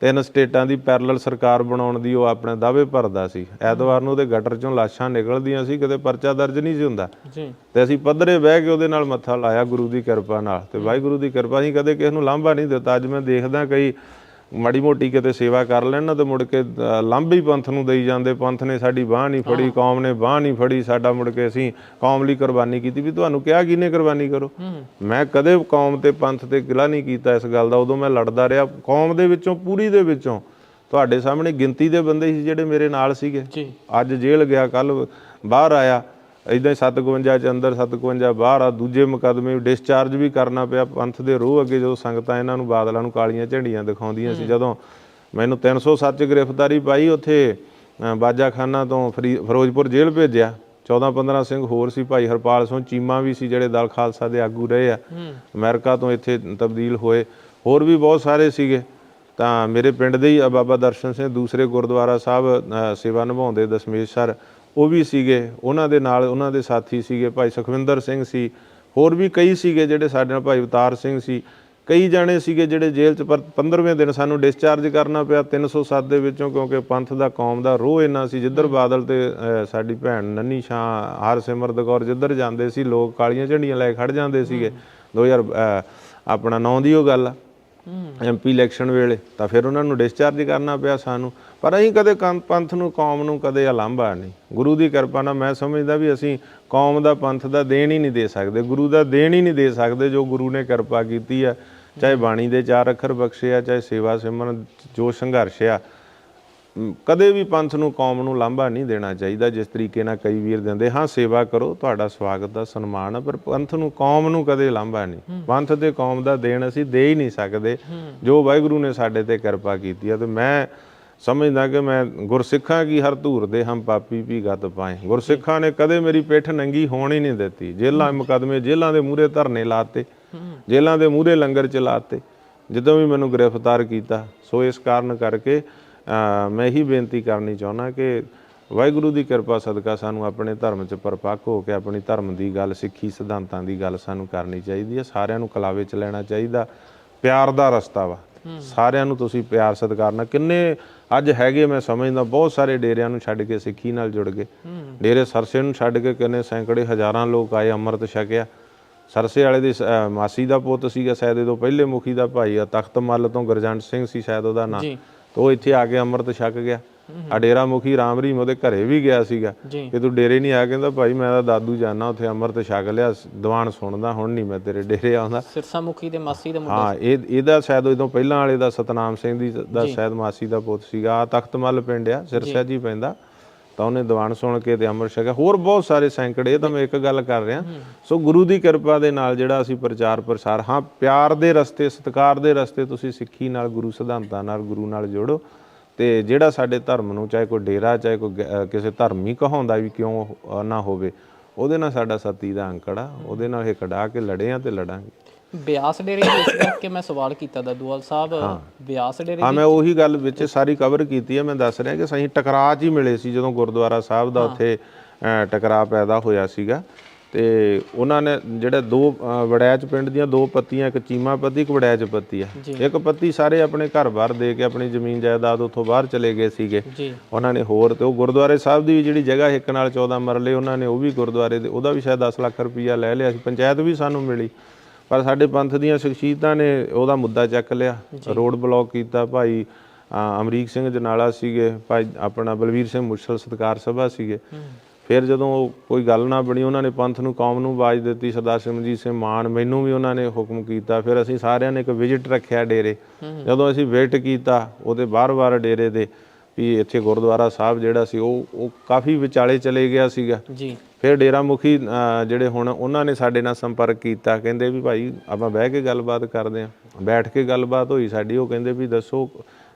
Speaker 2: ਤਿੰਨ ਸਟੇਟਾਂ ਦੀ ਪੈਰਲਲ ਸਰਕਾਰ ਬਣਾਉਣ ਦੀ ਉਹ ਆਪਣੇ ਦਾਅਵੇ ਭਰਦਾ ਸੀ। ਐਤਵਾਰ ਨੂੰ ਉਹਦੇ ਗਟਰ ਚੋਂ ਲਾਸ਼ਾਂ ਨਿਕਲਦੀਆਂ ਸੀ ਕਿਤੇ ਪਰਚਾ ਦਰਜ ਨਹੀਂ ਸੀ ਹੁੰਦਾ।
Speaker 1: ਜੀ।
Speaker 2: ਤੇ ਅਸੀਂ ਪੱਧਰੇ ਬਹਿ ਕੇ ਉਹਦੇ ਨਾਲ ਮੱਥਾ ਲਾਇਆ ਗੁਰੂ ਦੀ ਕਿਰਪਾ ਨਾਲ। ਤੇ ਵਾਹਿਗੁਰੂ ਦੀ ਕਿਰਪਾ ਹੀ ਕਦੇ ਕਿਸੇ ਨੂੰ ਲਾਂਭਾ ਨਹੀਂ ਦਿੱਤਾ। ਅੱਜ ਮੈਂ ਦੇਖਦਾ ਕਈ ਮਾੜੀ ਮੋਟੀ ਕਿਤੇ ਸੇਵਾ ਕਰ ਲੈਣ ਨਾ ਤੇ ਮੁੜ ਕੇ ਲਾਂਭੇ ਪੰਥ ਨੂੰ ਦੇਈ ਜਾਂਦੇ। ਪੰਥ ਨੇ ਸਾਡੀ ਬਾਹ ਨਹੀਂ ਫੜੀ ਕੌਮ ਨੇ ਬਾਹ ਨਹੀਂ ਫੜੀ ਸਾਡਾ ਮੁੜ ਕੇ ਅਸੀਂ ਕੌਮ ਲਈ ਕੁਰਬਾਨੀ ਕੀਤੀ। ਵੀ ਤੁਹਾਨੂੰ ਕਿਹਾ ਕਿਹਨੇ ਕੁਰਬਾਨੀ ਕਰੋ? ਮੈਂ ਕਦੇ ਕੌਮ ਤੇ ਪੰਥ ਤੇ ਗਿਲਾ ਨਹੀਂ ਕੀਤਾ ਇਸ ਗੱਲ ਦਾ। ਉਦੋਂ ਮੈਂ ਲੜਦਾ ਰਿਹਾ। ਕੌਮ ਦੇ ਵਿੱਚੋਂ ਪੂਰੀ ਦੇ ਵਿੱਚੋਂ। ਤੁਹਾਡੇ ਸਾਹਮਣੇ ਗਿਣਤੀ ਦੇ ਬੰਦੇ ਸੀ ਜਿਹੜੇ ਮੇਰੇ ਨਾਲ ਸੀਗੇ। ਅੱਜ ਜੇਲ੍ਹ ਗਿਆ ਕੱਲ ਬਾਹਰ ਆਇਆ। ਇਦਾਂ ਹੀ 57 ਚ ਅੰਦਰ 57 ਬਾਹਰ ਆ ਦੂਜੇ ਮੁਕੱਦਮੇ ਡਿਸਚਾਰਜ ਵੀ ਕਰਨਾ ਪਿਆ ਪੰਥ ਦੇ ਰੋਹ ਅੱਗੇ ਜਦੋਂ ਸੰਗਤਾਂ ਇਹਨਾਂ ਨੂੰ ਬਾਦਲਾਂ ਨੂੰ ਕਾਲੀਆਂ ਝੰਡੀਆਂ ਦਿਖਾਉਂਦੀਆਂ ਸੀ। ਜਦੋਂ ਮੈਨੂੰ 307 ਚ ਗ੍ਰਿਫਤਾਰੀ ਪਾਈ ਉੱਥੇ ਬਾਜਾਖਾਨਾ ਤੋਂ ਫਰੀ- ਫਿਰੋਜ਼ਪੁਰ ਜੇਲ੍ਹ ਭੇਜਿਆ। 14 15 ਸਿੰਘ ਹੋਰ ਸੀ ਭਾਈ ਹਰਪਾਲ ਸਿੰਘ ਚੀਮਾ ਵੀ ਸੀ ਜਿਹੜੇ ਦਲ ਖਾਲਸਾ ਦੇ ਆਗੂ ਰਹੇ ਆ। ਅਮਰੀਕਾ ਤੋਂ ਇੱਥੇ ਤਬਦੀਲ ਹੋਏ। ਹੋਰ ਵੀ ਬਹੁਤ ਸਾਰੇ ਸੀਗੇ। ਤਾਂ ਮੇਰੇ ਪਿੰਡ ਦੇ ਹੀ ਆ ਬਾਬਾ ਦਰਸ਼ਨ ਸਿੰਘ ਦੂਸਰੇ ਗੁਰਦੁਆਰਾ ਸਾਹਿਬ ਸੇਵਾ ਨਿਭਾਉਂਦੇ ਦਸ਼ਮੇਸ਼ ਸਰ। ਉਹ ਵੀ ਸੀਗੇ ਉਹਨਾਂ ਦੇ ਨਾਲ ਉਹਨਾਂ ਦੇ ਸਾਥੀ ਸੀਗੇ ਭਾਈ ਸੁਖਵਿੰਦਰ ਸਿੰਘ ਸੀ ਹੋਰ ਵੀ ਕਈ ਸੀਗੇ ਜਿਹੜੇ ਸਾਡੇ ਨਾਲ ਭਾਈ ਅਵਤਾਰ ਸਿੰਘ ਸੀ। ਕਈ ਜਾਣੇ ਸੀਗੇ ਜਿਹੜੇ ਜੇਲ੍ਹ 'ਚ ਪਰ 15ਵੇਂ ਦਿਨ ਸਾਨੂੰ ਡਿਸਚਾਰਜ ਕਰਨਾ ਪਿਆ 307 ਦੇ ਵਿੱਚੋਂ ਕਿਉਂਕਿ ਪੰਥ ਦਾ ਕੌਮ ਦਾ ਰੋਹ ਇੰਨਾ ਸੀ। ਜਿੱਧਰ ਬਾਦਲ ਤੇ ਸਾਡੀ ਭੈਣ ਨੰਨੀ ਸ਼ਾਂ ਹਰਸਿਮਰਤ ਕੌਰ ਜਿੱਧਰ ਜਾਂਦੇ ਸੀ ਲੋਕ ਕਾਲੀਆਂ ਝੰਡੀਆਂ ਲੈ ਕੇ ਖੜ ਜਾਂਦੇ ਸੀਗੇ। 2000 ਅ, ਆਪਣਾ 9 ਦੀ ਉਹ ਗੱਲ ਆ। ਐਮਪੀ ਇਲੈਕਸ਼ਨ ਵੇਲੇ, ਤਾਂ ਫਿਰ ਉਹਨਾਂ ਨੂੰ ਡਿਸਚਾਰਜ ਕਰਨਾ ਪਿਆ ਸਾਨੂੰ। ਪਰ ਅਸੀਂ ਕਦੇ ਕੰ- ਪੰਥ ਨੂੰ, ਕੌਮ ਨੂੰ ਕਦੇ ਅਲੰਭਾ ਨਹੀਂ। ਗੁਰੂ ਦੀ ਕਿਰਪਾ ਨਾਲ ਮੈਂ ਸਮਝਦਾ ਵੀ ਅਸੀਂ ਕੌਮ ਦਾ ਪੰਥ ਦਾ ਦੇਣ ਹੀ ਨਹੀਂ ਦੇ ਸਕਦੇ। ਗੁਰੂ ਦਾ ਦੇਣ ਹੀ ਨਹੀਂ ਦੇ ਸਕਦੇ ਜੋ ਗੁਰੂ ਨੇ ਕਿਰਪਾ ਕੀਤੀ ਆ। ਚਾਹੇ ਬਾਣੀ ਦੇ ਚਾਰ ਅੱਖਰ ਬਖਸ਼ੇ ਆ, ਚਾਹੇ ਸੇਵਾ ਸਿਮਰਨ, ਜੋ ਸੰਘਰਸ਼ ਆ ਕਦੇ ਵੀ ਪੰਥ ਨੂੰ ਕੌਮ ਨੂੰ ਲਾਂਭਾ ਨਹੀਂ ਦੇਣਾ ਚਾਹੀਦਾ ਜਿਸ ਤਰੀਕੇ ਨਾਲ ਕਈ ਵੀਰ ਦਿੰਦੇ ਹਾਂ ਸੇਵਾ ਕਰੋ ਤੁਹਾਡਾ ਸਵਾਗਤ ਦਾ ਸਨਮਾਨ ਹੈ ਪਰ ਪੰਥ ਨੂੰ ਕੌਮ ਨੂੰ ਕਦੇ ਲਾਂਭਾ ਨਹੀਂ। ਪੰਥ ਤੇ ਕੌਮ ਦਾ ਦੇਣ ਅਸੀਂ ਦੇ ਹੀ ਨਹੀਂ ਸਕਦੇ। ਜੋ ਵਾਹਿਗੁਰੂ ਨੇ ਸਾਡੇ ਤੇ ਕਿਰਪਾ ਕੀਤੀ ਹੈ ਤੇ ਮੈਂ ਸਮਝਦਾ ਕਿ ਮੈਂ ਗੁਰਸਿੱਖਾਂ ਕੀ ਹਰ ਧੂਰ ਦੇ ਹਮ ਪਾਪੀ ਵੀ ਗਤ ਪਾਏ। ਗੁਰਸਿੱਖਾਂ ਨੇ ਕਦੇ ਮੇਰੀ ਪਿੱਠ ਨੰਗੀ ਹੋਣ ਹੀ ਨਹੀਂ ਦਿੱਤੀ। ਜੇਲਾਂ ਮੁਕਦਮੇ ਜੇਲਾਂ ਦੇ ਮੂਹਰੇ ਧਰਨੇ ਲਾਤੇ ਜੇਲਾਂ ਦੇ ਮੂਹਰੇ ਲੰਗਰ ਚਲਾਤੇ। ਜਦੋਂ ਵੀ ਮੈਨੂੰ ਗ੍ਰਿਫਤਾਰ ਕੀਤਾ ਸੋ ਇਸ ਕਾਰਨ ਕਰਕੇ ਮੈਂ ਹੀ ਬੇਨਤੀ ਕਰਨੀ ਚਾਹੁੰਦਾ ਕਿ ਵਾਹਿਗੁਰੂ ਦੀ ਕਿਰਪਾ ਸਦਕਾ ਸਾਨੂੰ ਆਪਣੇ ਧਰਮ 'ਚ ਪਰਪੱਕ ਹੋ ਕੇ ਆਪਣੀ ਧਰਮ ਦੀ ਗੱਲ ਸਿੱਖੀ ਸਿਧਾਂਤਾਂ ਦੀ ਗੱਲ ਸਾਨੂੰ ਕਰਨੀ ਚਾਹੀਦੀ ਹੈ। ਸਾਰਿਆਂ ਨੂੰ ਕਲਾਵੇ 'ਚ ਲੈਣਾ ਚਾਹੀਦਾ। ਪਿਆਰ ਦਾ ਰਸਤਾ ਵਾ। ਸਾਰਿਆਂ ਨੂੰ ਤੁਸੀਂ ਪਿਆਰ ਸਤਿਕਾਰ ਨਾਲ ਕਿੰਨੇ ਅੱਜ ਹੈਗੇ ਮੈਂ ਸਮਝਦਾ ਬਹੁਤ ਸਾਰੇ ਡੇਰਿਆਂ ਨੂੰ ਛੱਡ ਕੇ ਸਿੱਖੀ ਨਾਲ ਜੁੜ ਗਏ। ਡੇਰੇ ਸਰਸੇ ਨੂੰ ਛੱਡ ਕੇ ਕਿੰਨੇ ਸੈਂਕੜੇ ਹਜ਼ਾਰਾਂ ਲੋਕ ਆਏ ਅੰਮ੍ਰਿਤ ਛਕਿਆ। ਸਰਸੇ ਵਾਲੇ ਦੀ ਮਾਸੀ ਦਾ ਪੁੱਤ ਸੀਗਾ ਸ਼ਾਇਦ ਇਹਦੋਂ ਪਹਿਲੇ ਮੁਖੀ ਦਾ ਭਾਈ ਆ ਤਖਤ ਮੱਲ ਤੋਂ ਗੁਰਜੰਟ ਸਿੰਘ ਸੀ ਸ਼ਾਇਦ ਉਹਦਾ ਨਾਂ।
Speaker 1: ਜੀ।
Speaker 2: ਤੇ ਉਹ ਇੱਥੇ ਆ ਕੇ ਅੰਮ੍ਰਿਤ ਛਕ ਗਿਆ। ਆ ਡੇਰਾ ਮੁਖੀ ਰਾਮ ਰਹੀਮ ਉਹਦੇ ਘਰੇ ਵੀ ਗਿਆ ਸੀਗਾ। ਕਿ ਤੂੰ ਡੇਰੇ ਨਹੀਂ ਆ ਕਹਿੰਦਾ ਭਾਈ ਮੈਂ ਤਾਂ ਦਾਦੂ ਜਾਣਾ ਉੱਥੇ ਅੰਮ੍ਰਿਤ ਛਕ ਲਿਆ ਦੀਵਾਨ ਸੁਣਦਾ ਹੁਣ ਨਹੀਂ ਮੈਂ ਤੇਰੇ ਡੇਰੇ ਆਉਂਦਾ।
Speaker 1: ਸਿਰਸਾ ਮੁਖੀ ਦੇ ਮਾਸੀ ਦੇ ਮੁੰਡੇ
Speaker 2: ਹਾਂ ਇਹ ਇਹਦਾ ਸ਼ਾਇਦ ਉਦੋਂ ਪਹਿਲਾਂ ਵਾਲੇ ਦਾ ਸਤਨਾਮ ਸਿੰਘ ਦੀ ਦਾ ਸ਼ਾਇਦ ਮਾਸੀ ਦਾ ਪੁੱਤ ਸੀਗਾ। ਆਹ ਤਖਤ ਮੱਲ ਪਿੰਡ ਆ ਸਿਰਸਾ ਜੀ ਪੈਂਦਾ। ਤਾਂ ਉਹਨੇ ਦੀਵਾਨ ਸੁਣ ਕੇ ਤੇ ਅੰਮ੍ਰਿਤ ਛਕਿਆ। ਹੋਰ ਬਹੁਤ ਸਾਰੇ ਸੈਂਕੜੇ, ਇਹ ਤਾਂ ਮੈਂ ਇੱਕ ਗੱਲ ਕਰ ਰਿਹਾ। ਸੋ ਗੁਰੂ ਦੀ ਕਿਰਪਾ ਦੇ ਨਾਲ ਜਿਹੜਾ ਅਸੀਂ ਪ੍ਰਚਾਰ ਪ੍ਰਸਾਰ, ਹਾਂ, ਪਿਆਰ ਦੇ ਰਸਤੇ, ਸਤਿਕਾਰ ਦੇ ਰਸਤੇ ਤੁਸੀਂ ਸਿੱਖੀ ਨਾਲ, ਗੁਰੂ ਸਿਧਾਂਤਾਂ ਨਾਲ, ਗੁਰੂ ਨਾਲ ਜੋੜੋ। ਤੇ ਜਿਹੜਾ ਸਾਡੇ ਧਰਮ ਨੂੰ, ਚਾਹੇ ਕੋਈ ਡੇਰਾ, ਚਾਹੇ ਕੋਈ ਕਿਸੇ ਧਰਮੀ ਕਹਾਉਂਦਾ ਵੀ ਕਿਉਂ ਨਾ ਹੋਵੇ, ਉਹਦੇ ਨਾਲ ਸਾਡਾ ਸਤੀ ਦਾ ਅੰਕੜਾ, ਉਹਦੇ ਨਾਲ ਇਹ ਕਢਾ ਕੇ ਲੜੇ ਆ ਤੇ ਲੜਾਂਗੇ।
Speaker 1: ਬਿਆਸ ਡੇਰੇ ਦੀ ਇਸ ਕਰਕੇ ਮੈਂ ਸਵਾਲ ਕੀਤਾ ਦਦੂਵਾਲ ਸਾਹਿਬ ਬਿਆਸ ਡੇਰੇ
Speaker 2: ਹਾਂ ਮੈਂ ਉਹੀ ਗੱਲ ਵਿੱਚ ਸਾਰੀ ਕਵਰ ਕੀਤੀ ਹੈ ਮੈਂ ਦੱਸ ਰਿਹਾ ਕਿ ਅਸੀਂ ਟਕਰਾਅ ਹੀ ਮਿਲੇ ਸੀ ਜਦੋਂ ਗੁਰਦੁਆਰਾ ਸਾਹਿਬ ਦਾ ਉੱਥੇ ਟਕਰਾਅ ਪੈਦਾ ਹੋਇਆ ਸੀਗਾ। ਤੇ ਉਹਨਾਂ ਨੇ ਜਿਹੜੇ ਦੋ ਵੜੈਚ ਪਿੰਡ ਦੀਆਂ ਦੋ ਪੱਤੀਆਂ ਇੱਕ ਚੀਮਾ ਪੱਤੀ ਇੱਕ ਵੜੈਚ ਪੱਤੀ ਆ। ਇੱਕ ਪੱਤੀ ਸਾਰੇ ਆਪਣੇ ਘਰ-ਬਾਰ ਦੇ ਕੇ ਆਪਣੀ ਜ਼ਮੀਨ ਜਾਇਦਾਦ ਉੱਥੋਂ ਬਾਹਰ ਚਲੇ ਗਏ ਸੀਗੇ।
Speaker 1: ਜੀ।
Speaker 2: ਉਹਨਾਂ ਨੇ ਹੋਰ ਤੇ ਉਹ ਗੁਰਦੁਆਰੇ ਸਾਹਿਬ ਦੀ ਜਿਹੜੀ ਜਗ੍ਹਾ ਇੱਕ ਨਾਲ 14 ਮਰਲੇ ਉਹਨਾਂ ਨੇ ਉਹ ਵੀ ਗੁਰਦੁਆਰੇ ਦੇ ਉਹਦਾ ਵੀ ਸ਼ਾਇਦ 10 ਲੱਖ ਰੁਪਈਆ ਲੈ ਲਿਆ ਸੀ ਪੰਚਾਇਤ ਵੀ ਸਾਨੂੰ ਮਿਲੀ। ਪਰ ਸਾਡੇ ਪੰਥ ਦੀਆਂ ਸ਼ਖਸੀਅਤਾਂ ਨੇ ਉਹਦਾ ਮੁੱਦਾ ਚੱਕ ਲਿਆ। ਰੋਡ ਬਲੌਕ ਕੀਤਾ ਭਾਈ ਅਮਰੀਕ ਸਿੰਘ ਜਨਾਲਾ ਸੀਗੇ ਭਾਈ ਆਪਣਾ ਬਲਵੀਰ ਸਿੰਘ ਮੁਰਸ਼ਲ ਸਤਕਾਰ ਸਭਾ ਸੀਗੇ। ਫਿਰ ਜਦੋਂ ਉਹ ਕੋਈ ਗੱਲ ਨਾ ਬਣੀ ਉਹਨਾਂ ਨੇ ਪੰਥ ਨੂੰ ਕੌਮ ਨੂੰ ਆਵਾਜ਼ ਦਿੱਤੀ ਸਰਦਾਰ ਸਿਮਰਜੀਤ ਸਿੰਘ ਮਾਨ ਮੈਨੂੰ ਵੀ ਉਹਨਾਂ ਨੇ ਹੁਕਮ ਕੀਤਾ। ਫਿਰ ਅਸੀਂ ਸਾਰਿਆਂ ਨੇ ਇੱਕ ਵਿਜ਼ਿਟ ਰੱਖਿਆ ਡੇਰੇ। ਜਦੋਂ ਅਸੀਂ ਵਿਜ਼ਿਟ ਕੀਤਾ ਉਹਦੇ ਬਾਰ-ਬਾਰ ਡੇਰੇ ਦੇ ਵੀ ਇੱਥੇ ਗੁਰਦੁਆਰਾ ਸਾਹਿਬ ਜਿਹੜਾ ਸੀ ਉਹ ਉਹ ਕਾਫੀ ਵਿਚਾਲੇ ਚਲੇ ਗਿਆ ਸੀਗਾ।
Speaker 1: ਜੀ।
Speaker 2: ਫਿਰ ਡੇਰਾ ਮੁਖੀ ਜਿਹੜੇ ਹੁਣ ਉਹਨਾਂ ਨੇ ਸਾਡੇ ਨਾਲ ਸੰਪਰਕ ਕੀਤਾ ਕਹਿੰਦੇ ਵੀ ਭਾਈ ਆਪਾਂ ਬਹਿ ਕੇ ਗੱਲਬਾਤ ਕਰਦੇ ਆਂ ਬੈਠ ਕੇ ਗੱਲਬਾਤ ਹੋਈ ਸਾਡੀ ਉਹ ਕਹਿੰਦੇ ਵੀ ਦੱਸੋ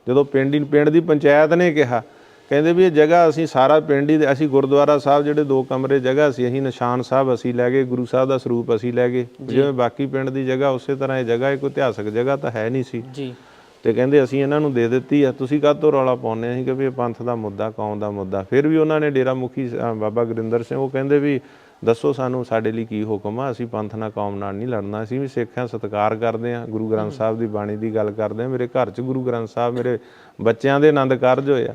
Speaker 2: ਜਦੋਂ ਪਿੰਡ ਹੀ ਪਿੰਡ ਦੀ ਪੰਚਾਇਤ ਨੇ ਕਿਹਾ ਕਹਿੰਦੇ ਵੀ ਇਹ ਜਗ੍ਹਾ ਅਸੀਂ ਸਾਰਾ ਪਿੰਡ ਹੀ ਦੇ- ਅਸੀਂ ਗੁਰਦੁਆਰਾ ਸਾਹਿਬ ਜਿਹੜੇ ਦੋ ਕਮਰੇ ਜਗ੍ਹਾ ਸੀ ਅਸੀਂ ਨਿਸ਼ਾਨ ਸਾਹਿਬ ਅਸੀਂ ਲੈ ਗਏ ਗੁਰੂ ਸਾਹਿਬ ਦਾ ਸਰੂਪ ਅਸੀਂ ਲੈ ਗਏ। ਜਿਵੇਂ ਬਾਕੀ ਪਿੰਡ ਦੀ ਜਗ੍ਹਾ ਉਸੇ ਤਰ੍ਹਾਂ ਇਹ ਜਗ੍ਹਾ ਇੱਕ ਇਤਿਹਾਸਕ ਜਗ੍ਹਾ ਤਾਂ ਹੈ ਨਹੀਂ ਸੀ।
Speaker 1: ਜੀ।
Speaker 2: ਤੇ ਕਹਿੰਦੇ ਅਸੀਂ ਇਹਨਾਂ ਨੂੰ ਦੇ ਦਿੱਤੀ ਆ। ਤੁਸੀਂ ਕਾਹਤੋਂ ਰੌਲਾ ਪਾਉਂਦੇ ਅਸੀਂ ਕਿ ਵੀ ਇਹ ਪੰਥ ਦਾ ਮੁੱਦਾ, ਕੌਮ ਦਾ ਮੁੱਦਾ। ਫਿਰ ਵੀ ਉਹਨਾਂ ਨੇ ਡੇਰਾ ਮੁਖੀ ਬਾਬਾ ਗੁਰਿੰਦਰ ਸਿੰਘ, ਉਹ ਕਹਿੰਦੇ ਵੀ ਦੱਸੋ ਸਾਨੂੰ ਸਾਡੇ ਲਈ ਕੀ ਹੁਕਮ ਆ? ਅਸੀਂ ਪੰਥ ਨਾਲ, ਕੌਮ ਨਾਲ ਨਹੀਂ ਲੜਨਾ। ਅਸੀਂ ਵੀ ਸਿੱਖਾਂ ਸਤਿਕਾਰ ਕਰਦੇ ਆ। ਗੁਰੂ ਗ੍ਰੰਥ ਸਾਹਿਬ ਦੀ ਬਾਣੀ ਦੀ ਗੱਲ ਕਰਦੇ ਆ। ਮੇਰੇ ਘਰ 'ਚ ਗੁਰੂ ਗ੍ਰੰਥ ਸਾਹਿਬ ਮੇਰੇ ਬੱਚਿਆਂ ਦੇ ਆਨੰਦ ਕਾਰਜ ਹੋਏ ਆ।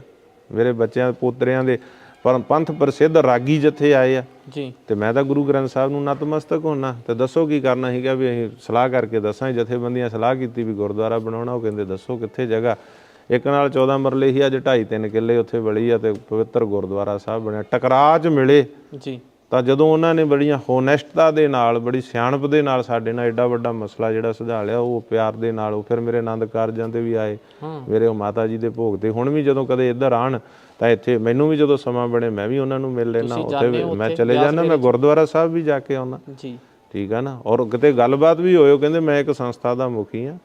Speaker 2: ਮੇਰੇ ਬੱਚਿਆਂ, ਪੋਤਰਿਆਂ ਦੇ ਪਰ ਪੰਥ ਪ੍ਰਸਿੱਧ ਰਾਗੀ ਜਥੇ ਆਏ ਆ
Speaker 1: ਜੀ।
Speaker 2: ਤੇ ਮੈਂ ਤਾਂ ਗੁਰੂ ਗ੍ਰੰਥ ਸਾਹਿਬ ਨੂੰ ਨਤਮਸਤਕ ਹੋਣਾ ਤੇ ਦੱਸੋ ਕੀ ਕਰਨਾ ਸੀਗਾ ਵੀ ਅਸੀਂ ਸਲਾਹ ਕਰਕੇ ਦੱਸਾਂ ਜਥੇਬੰਦੀਆਂ ਸਲਾਹ ਕੀਤੀ ਵੀ ਗੁਰਦੁਆਰਾ ਬਣਾਉਣਾ ਉਹ ਕਹਿੰਦੇ ਦੱਸੋ ਕਿੱਥੇ ਜਗ੍ਹਾ। ਇੱਕ ਨਾਲ 14 ਮਰਲੇ ਹੀ ਅੱਜ 2.5 3 ਕਿੱਲੇ ਉੱਥੇ ਬੜੀ ਆ ਤੇ ਪਵਿੱਤਰ ਗੁਰਦੁਆਰਾ ਸਾਹਿਬ ਬਣਿਆ। ਟਕਰਾਅ 'ਚ ਮਿਲੇ।
Speaker 1: ਜੀ।
Speaker 2: ਤਾਂ ਜਦੋਂ ਉਹਨਾਂ ਨੇ ਬੜੀਆਂ ਹੋਨੈਸਟਤਾ ਦੇ ਨਾਲ ਬੜੀ ਸਿਆਣਪ ਦੇ ਨਾਲ ਸਾਡੇ ਨਾਲ ਐਡਾ ਵੱਡਾ ਮਸਲਾ ਜਿਹੜਾ ਸੁਝਾ ਲਿਆ ਉਹ ਪਿਆਰ ਦੇ ਨਾਲ ਉਹ ਫਿਰ ਮੇਰੇ ਆਨੰਦ ਕਾਰਜਾਂ ਤੇ ਵੀ ਆਏ। ਮੇਰੇ ਉਹ ਮਾਤਾ ਜੀ ਦੇ ਭੋਗ ਤੇ। ਹੁਣ ਵੀ ਜਦੋਂ ਕਦੇ ਇੱਧਰ ਆਣ ਤਾਂ ਇੱਥੇ ਮੈਨੂੰ ਵੀ ਜਦੋਂ ਸਮਾਂ ਬਣੇ ਮੈਂ ਵੀ ਉਹਨਾਂ ਨੂੰ ਮਿਲ ਲੈਣਾ ਉੱਥੇ ਮੈਂ ਚਲੇ ਜਾਣਾ ਮੈਂ ਗੁਰਦੁਆਰਾ ਸਾਹਿਬ ਵੀ ਜਾ ਕੇ ਆਉਣਾ
Speaker 1: ਜੀ।
Speaker 2: ਠੀਕ ਆ ਨਾ? ਔਰ ਕਿਤੇ ਗੱਲਬਾਤ ਵੀ ਹੋਇਓ ਕਹਿੰਦੇ ਮੈਂ ਇੱਕ ਸੰਸਥਾ ਦਾ ਮੁਖੀ ਆ।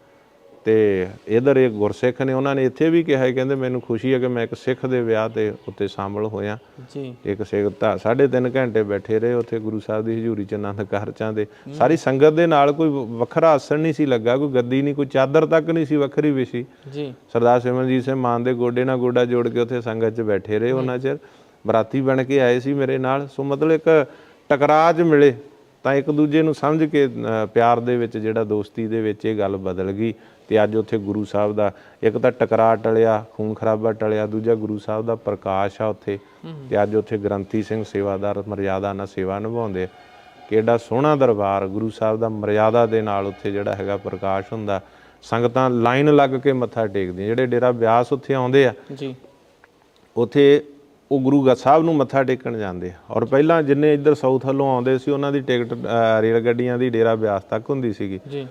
Speaker 2: ਤੇ ਇਧਰ ਇੱਕ ਗੁਰਸਿੱਖ ਨੇ ਉਹਨਾਂ ਨੇ ਇੱਥੇ ਵੀ ਕਿਹਾ ਹੈ, ਕਹਿੰਦੇ ਮੈਨੂੰ ਖੁਸ਼ੀ ਹੈ ਕਿ ਮੈਂ ਇੱਕ ਸਿੱਖ ਦੇ ਵਿਆਹ ਤੇ ਉੱਤੇ ਸ਼ਾਮਲ ਹੋਇਆ।
Speaker 1: ਜੀ।
Speaker 2: ਇੱਕ ਸਿੱਖ ਤਾਂ ਸਾਢੇ ਤਿੰਨ ਘੰਟੇ ਬੈਠੇ ਰਹੇ ਉੱਥੇ ਗੁਰੂ ਸਾਹਿਬ ਦੀ ਹਜ਼ੂਰੀ ਚ ਆਨੰਦ ਕਾਰਜਾਂ ਦੇ। ਸਾਰੀ ਸੰਗਤ ਦੇ ਨਾਲ ਕੋਈ ਵੱਖਰਾ ਆਸਣ ਨਹੀਂ ਸੀ ਲੱਗਾ ਕੋਈ ਗੱਦੀ ਨਹੀਂ ਕੋਈ ਚਾਦਰ ਤੱਕ ਨਹੀਂ ਸੀ ਵੱਖਰੀ ਵਿਛੀ
Speaker 1: ਜੀ।
Speaker 2: ਸਰਦਾਰ ਸਿਮਰਨਜੀਤ ਸਿੰਘ ਮਾਨ ਦੇ ਗੋਡੇ ਨਾਲ ਗੋਡਾ ਜੋੜ ਕੇ ਉੱਥੇ ਸੰਗਤ 'ਚ ਬੈਠੇ ਰਹੇ ਉਹਨਾਂ ਚਿਰ। ਬਰਾਤੀ ਬਣ ਕੇ ਆਏ ਸੀ ਮੇਰੇ ਨਾਲ। ਸੋ ਮਤਲਬ ਇੱਕ ਟਕਰਾਅ 'ਚ ਮਿਲੇ ਤਾਂ ਇੱਕ ਦੂਜੇ ਨੂੰ ਸਮਝ ਕੇ ਪਿਆਰ ਦੇ ਵਿੱਚ ਜਿਹੜਾ ਦੋਸਤੀ ਦੇ ਵਿੱਚ ਇਹ ਗੱਲ ਬਦਲ ਗਈ। ਤੇ ਅੱਜ ਉੱਥੇ ਗੁਰੂ ਸਾਹਿਬ ਦਾ ਇੱਕ ਤਾਂ ਟਕਰਾਅ ਟਲਿਆ ਖੂਨ ਖਰਾਬਾ ਟਲਿਆ ਦੂਜਾ ਗੁਰੂ ਸਾਹਿਬ ਦਾ ਪ੍ਰਕਾਸ਼ ਆ ਉੱਥੇ ਤੇ ਅੱਜ ਉੱਥੇ ਗ੍ਰੰਥੀ ਸਿੰਘ ਸੇਵਾਦਾਰ ਮਰਿਆਦਾ ਨਾਲ ਸੇਵਾ ਨਿਭਾਉਂਦੇ। ਕਿਹੜਾ ਸੋਹਣਾ ਦਰਬਾਰ ਗੁਰੂ ਸਾਹਿਬ ਦਾ ਮਰਿਆਦਾ ਦੇ ਨਾਲ ਉੱਥੇ ਜਿਹੜਾ ਹੈਗਾ ਪ੍ਰਕਾਸ਼ ਹੁੰਦਾ ਸੰਗਤਾਂ ਲਾਈਨ ਲੱਗ ਕੇ ਮੱਥਾ ਟੇਕਦੀਆਂ ਜਿਹੜੇ ਡੇਰਾ ਬਿਆਸ ਉੱਥੇ ਆਉਂਦੇ ਆ
Speaker 1: ਜੀ।
Speaker 2: ਉੱਥੇ ਉਹ ਗੁਰੂ ਗਾ ਸਾਹਿਬ ਨੂੰ ਮੱਥਾ ਟੇਕਣ ਜਾਂਦੇ ਆ। ਔਰ ਪਹਿਲਾਂ ਜਿੰਨੇ ਇੱਧਰ ਸਾਊਥ ਵੱਲੋਂ ਆਉਂਦੇ ਸੀ ਉਹਨਾਂ ਦੀ ਟਿਕਟ ਰੇਲ ਗੱਡੀਆਂ ਦੀ ਡੇਰਾ ਬਿਆਸ ਤੱਕ ਹੁੰਦੀ ਸੀਗੀ।
Speaker 1: ਜੀ।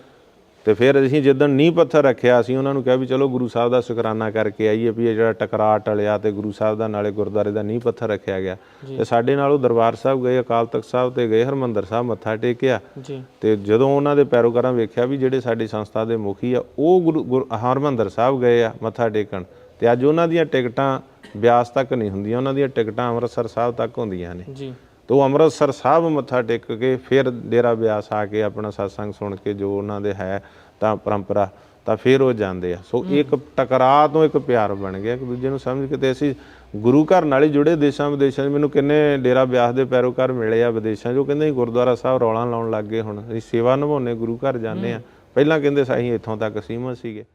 Speaker 2: ਤੇ ਫਿਰ ਅਸੀਂ ਜਿੱਦਣ ਨੀਂਹ ਪੱਥਰ ਰੱਖਿਆ ਅਸੀਂ ਉਹਨਾਂ ਨੂੰ ਕਿਹਾ ਵੀ ਚਲੋ ਗੁਰੂ ਸਾਹਿਬ ਦਾ ਸ਼ੁਕਰਾਨਾ ਕਰਕੇ ਆਈਏ ਵੀ ਇਹ ਜਿਹੜਾ ਟਕਰਾਅ ਟਲਿਆ ਤੇ ਗੁਰੂ ਸਾਹਿਬ ਦਾ ਨਾਲੇ ਗੁਰਦੁਆਰੇ ਦਾ ਨੀਂਹ ਪੱਥਰ ਰੱਖਿਆ ਗਿਆ। ਤੇ ਸਾਡੇ ਨਾਲ ਉਹ ਦਰਬਾਰ ਸਾਹਿਬ ਗਏ ਅਕਾਲ ਤਖਤ ਸਾਹਿਬ ਤੇ ਗਏ ਹਰਮੰਦਰ ਸਾਹਿਬ ਮੱਥਾ ਟੇਕਿਆ।
Speaker 1: ਜੀ।
Speaker 2: ਤੇ ਜਦੋਂ ਉਹਨਾਂ ਦੇ ਪੈਰੋਕਾਰਾਂ ਵੇਖਿਆ ਵੀ ਜਿਹੜੇ ਸਾਡੀ ਸੰਸਥਾ ਦੇ ਮੁਖੀ ਆ ਉਹ ਗੁਰੂ ਗੁਰ- ਹਰਿਮੰਦਰ ਸਾਹਿਬ ਗਏ ਆ ਮੱਥਾ ਟੇਕਣ। ਤੇ ਅੱਜ ਉਹਨਾਂ ਦੀਆਂ ਟਿਕਟਾਂ ਬਿਆਸ ਤੱਕ ਨਹੀਂ ਹੁੰਦੀਆਂ ਉਹਨਾਂ ਦੀਆਂ ਟਿਕਟਾਂ ਅੰਮ੍ਰਿਤਸਰ ਸਾਹਿਬ ਤੱਕ ਹੁੰਦੀਆਂ ਨੇ।
Speaker 1: ਜੀ।
Speaker 2: ਤੇ ਉਹ ਅੰਮ੍ਰਿਤਸਰ ਸਾਹਿਬ ਮੱਥਾ ਟੇਕ ਕੇ ਫਿਰ ਡੇਰਾ ਬਿਆਸ ਆ ਕੇ ਆਪਣਾ satsang ਸੁਣ ਕੇ ਜੋ ਉਹਨਾਂ ਦੇ ਹੈ ਤਾਂ ਪਰੰਪਰਾ ਤਾਂ ਫਿਰ ਉਹ ਜਾਂਦੇ ਆ। ਸੋ ਇੱਕ ਟਕਰਾਅ ਤੋਂ ਇੱਕ ਪਿਆਰ ਬਣ ਗਿਆ। ਇੱਕ ਦੂਜੇ ਨੂੰ ਸਮਝ ਕੇ ਤੇ ਅਸੀਂ ਗੁਰੂ ਘਰ ਨਾਲ ਹੀ ਜੁੜੇ ਦੇਸ਼ਾਂ ਵਿਦੇਸ਼ਾਂ 'ਚ। ਮੈਨੂੰ ਕਿੰਨੇ ਡੇਰਾ ਬਿਆਸ ਦੇ ਪੈਰੋਕਾਰ ਮਿਲੇ ਆ ਵਿਦੇਸ਼ਾਂ 'ਚ। ਉਹ ਕਹਿੰਦੇ ਗੁਰਦੁਆਰਾ ਸਾਹਿਬ ਰੌਲਾ ਲਾਉਣ ਲੱਗ ਗਏ ਹੁਣ। ਅਸੀਂ ਸੇਵਾ ਨਿਭਾਉਣੇ ਗੁਰੂ ਘਰ ਜਾਂਦੇ ਆ। ਪਹਿਲਾਂ ਕਹਿੰਦੇ ਸੀ ਅਸੀਂ ਇੱਥੋਂ ਤੱਕ ਸੀਮਤ ਸੀਗੇ।